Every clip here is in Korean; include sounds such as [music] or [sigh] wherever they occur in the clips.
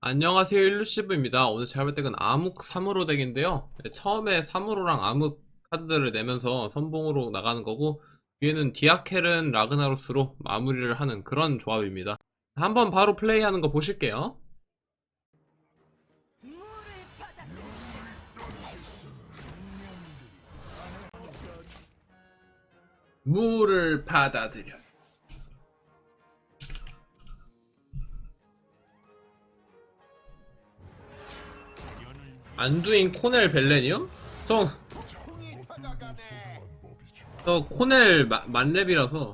안녕하세요 일루시브입니다. 오늘 잘볼 덱은 암흑 3으로 덱인데요. 네, 처음에 3으로랑 암흑 카드들을 내면서 선봉으로 나가는 거고 뒤에는 디아켈은 라그나로스로 마무리를 하는 그런 조합입니다. 한번 바로 플레이하는 거 보실게요. 물을 받아들여. 안두인 코넬 벨렌이요? 저, 저 코넬 마, 만렙이라서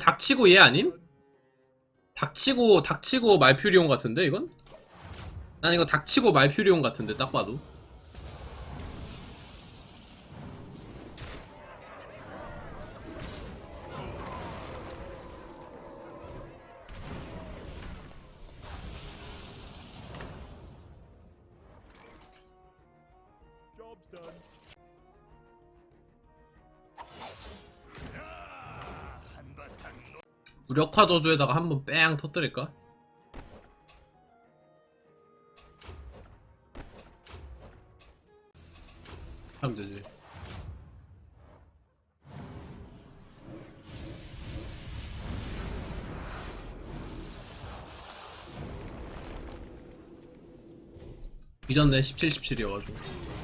닥치고 얘 아님? 닥치고 닥치고 말퓨리온 같은데 이건? 난 이거 닥치고 말퓨리온 같은데 딱 봐도 무력화 저주에다가 한번 뺑 터뜨릴까? 하면 되지. 이전에 17, 17이어가지고.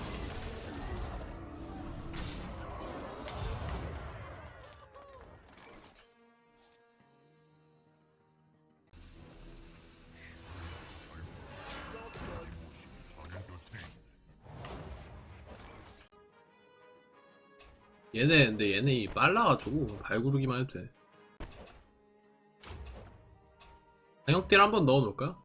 얘네 근데 얘네 이 빨라가지고 발구르기만 해도 돼 방역딜 한번 넣어놓을까?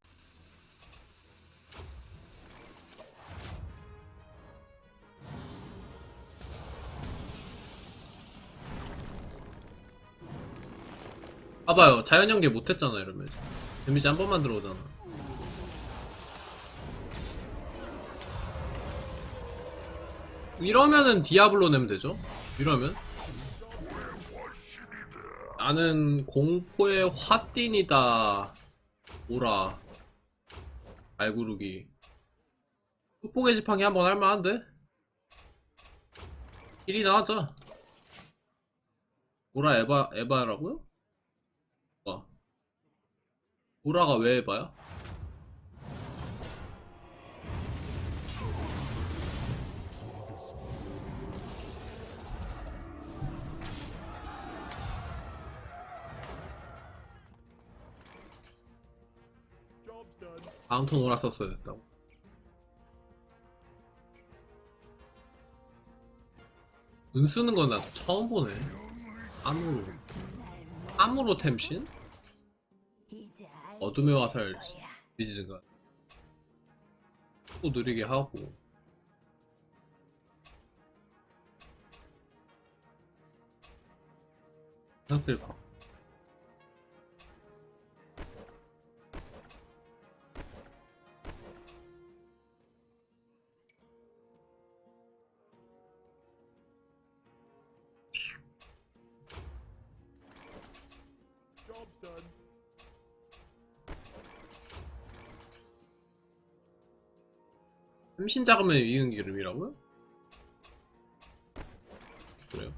봐봐요 자연 연계 못했잖아 이러면 데미지 한 번만 들어오잖아 이러면은 디아블로 내면 되죠? 이러면 나는 공포의 화띵이다 오라 알구르기 흑복의 지팡이 한번 할만한데? 1이 나왔자 오라 에바 에바라고요? 와 오라가 왜 에바야? 다음 턴 오라 썼어야 됐다고 은 쓰는 건 나 처음 보네. 암으로. 암으로 템신? 어둠의 화살 비지즈가. 또 느리게 하고. 봐. Job's done. 템신 작으면 이은 기름이라고요? 그래요?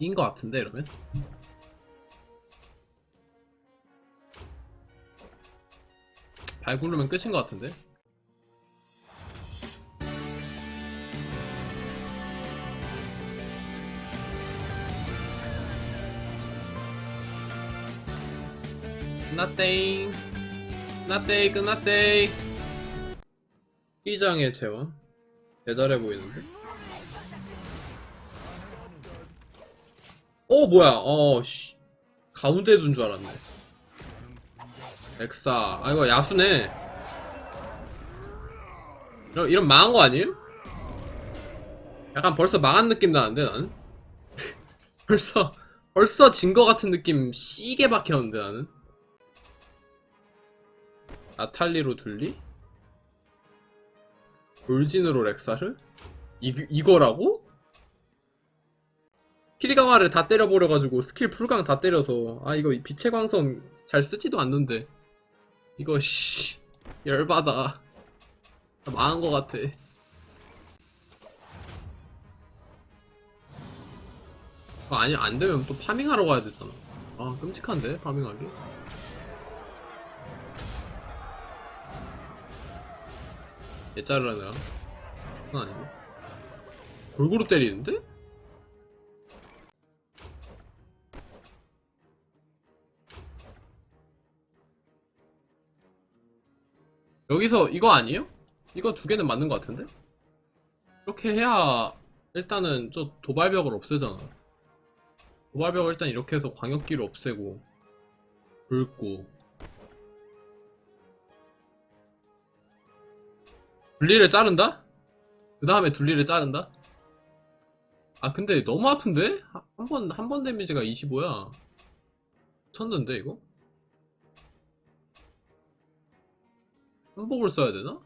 인 것 같은데 이러면? 발 굴르면 끝인 것 같은데? 끝났데잉 끝났데이 끝났데이 이장의 재원 대잘해 보이는데? 어 뭐야 어씨 가운데 둔 줄 알았네 엑사 아 이거 야수네 이런, 이런 망한 거 아니에요? 약간 벌써 망한 느낌 나는데 나는 [laughs] 벌써 벌써 진 거 같은 느낌 씨게 박혔는데 나는 나탈리로 둘리? 돌진으로 렉사를? 이, 이거라고? 스킬 강화를 다 때려버려가지고 스킬 풀강 다 때려서. 아 이거 빛의 광선 잘 쓰지도 않는데. 이거 씨. 열받아. 나 망한 거 같아. 아, 아니 안되면 또 파밍하러 가야 되잖아. 아 끔찍한데 파밍하기? 얘 자르라 내가 그건 아니고. 골고루 때리는데? 여기서 이거 아니에요? 이거 두 개는 맞는 것 같은데? 이렇게 해야 일단은 저 도발벽을 없애잖아 도발벽을 일단 이렇게 해서 광역기를 없애고 긁고 둘리를 자른다? 그 다음에 둘리를 자른다? 아 근데 너무 아픈데? 한 번 한 번 데미지가 25야 쳤는데 이거? 한복을 써야 되나?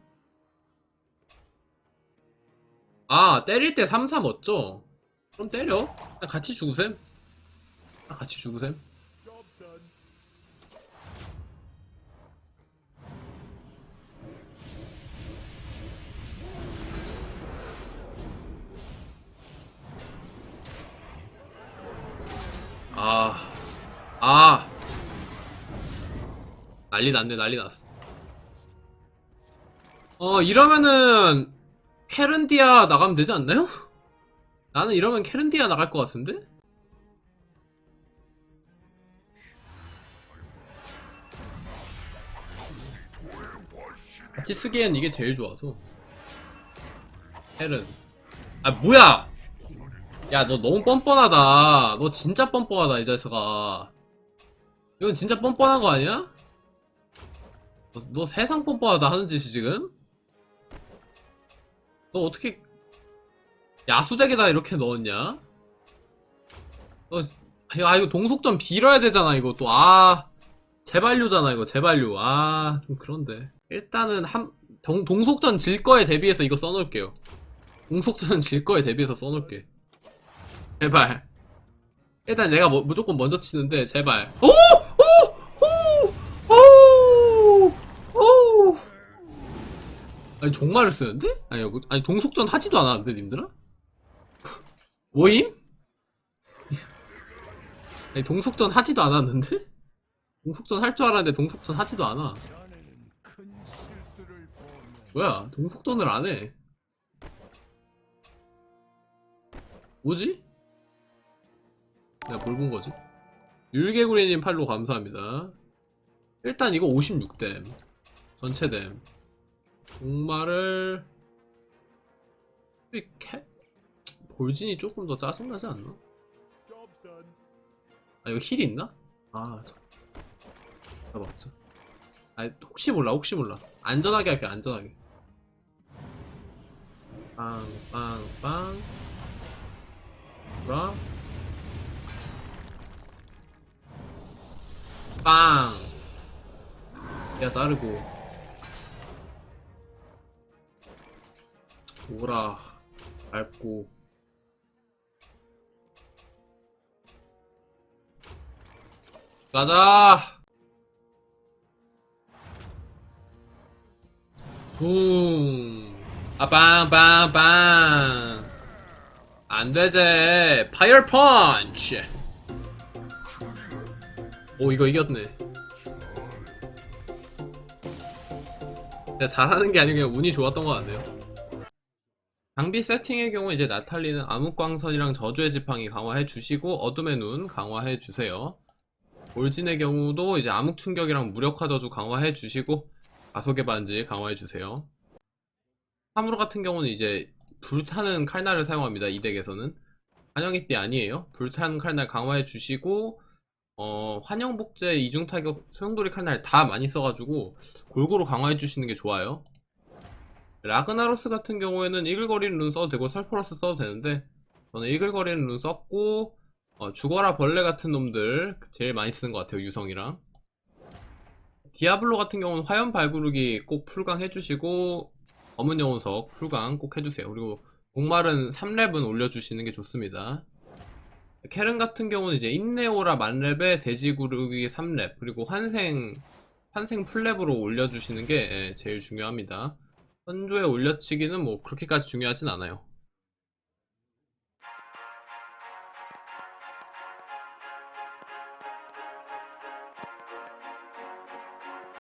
아 때릴 때 3, 3 얻죠? 그럼 때려 같이 죽으셈 같이 죽으셈. 아, 아. 난리 났네, 난리 났어. 어, 이러면은, 캐른디아 나가면 되지 않나요? 나는 이러면 캐른디아 나갈 것 같은데? 같이 쓰기엔 이게 제일 좋아서. 캐른. 아, 뭐야! 야, 너 너무 뻔뻔하다. 너 진짜 뻔뻔하다, 이 자식아. 이건 진짜 뻔뻔한 거 아니야? 너, 너 세상 뻔뻔하다 하는 짓이 지금? 너 어떻게 야수덱에다 이렇게 넣었냐? 너, 아, 이거 동속점 빌어야 되잖아, 이거 또. 아, 재반류잖아, 이거, 재반류. 아, 좀 그런데. 일단은 한, 동, 동속전 질 거에 대비해서 이거 써놓을게요. 동속전 질 거에 대비해서 써놓을게. 제발. 일단 내가 뭐- 무조건 먼저 치는데 제발. 오! 오! 오! 오! 오! 아니 종말을 쓰는데? 아니 이거- 아니 동속전 하지도 않았는데 님들아? 뭐임? 아니 동속전 하지도 않았는데? 동속전 할 줄 알았는데 동속전 하지도 않아. 뭐야 동속전을 안 해. 뭐지? 내가 뭘 본 거지? 율개구리님 팔로 감사합니다. 일단 이거 56댐. 전체 댐. 종말을. 이 캐? 볼진이 조금 더 짜증나지 않나? 아, 이거 힐 있나? 아, 저. 잡았죠. 아, 혹시 몰라, 혹시 몰라. 안전하게 할게, 안전하게. 빵, 빵, 빵. 뭐라? 빵! 야, 자르고. 오라. 밟고. 가자! 붕. 아, 빵, 빵, 빵. 안 되지. 파이어 펀치. 오, 이거 이겼네. 내가 잘하는 게 아니고 그냥 운이 좋았던 것 같네요. 장비 세팅의 경우 이제 나탈리는 암흑광선이랑 저주의 지팡이 강화해 주시고 어둠의 눈 강화해 주세요. 올진의 경우도 이제 암흑 충격이랑 무력화 저주 강화해 주시고 가속의 반지 강화해 주세요. 사무로 같은 경우는 이제 불타는 칼날을 사용합니다. 이 덱에서는 환영의 띠 아니에요. 불탄 칼날 강화해 주시고 어, 환영복제 이중 타격 소용돌이 칼날 다 많이 써가지고 골고루 강화해 주시는 게 좋아요. 라그나로스 같은 경우에는 이글거리는 룬 써도 되고 설포러스 써도 되는데 저는 이글거리는 룬 썼고 어, 죽어라 벌레 같은 놈들 제일 많이 쓰는 것 같아요 유성이랑. 디아블로 같은 경우는 화염 발구르기 꼭 풀강 해주시고 검은 영혼석 풀강 꼭 해주세요. 그리고 목말은 3렙은 올려주시는 게 좋습니다. 캐른 같은 경우는 이제 인네오라 만렙에 돼지구르기 3렙 그리고 환생 환생 풀렙으로 올려주시는 게 예, 제일 중요합니다 선조에 올려치기는 뭐 그렇게까지 중요하진 않아요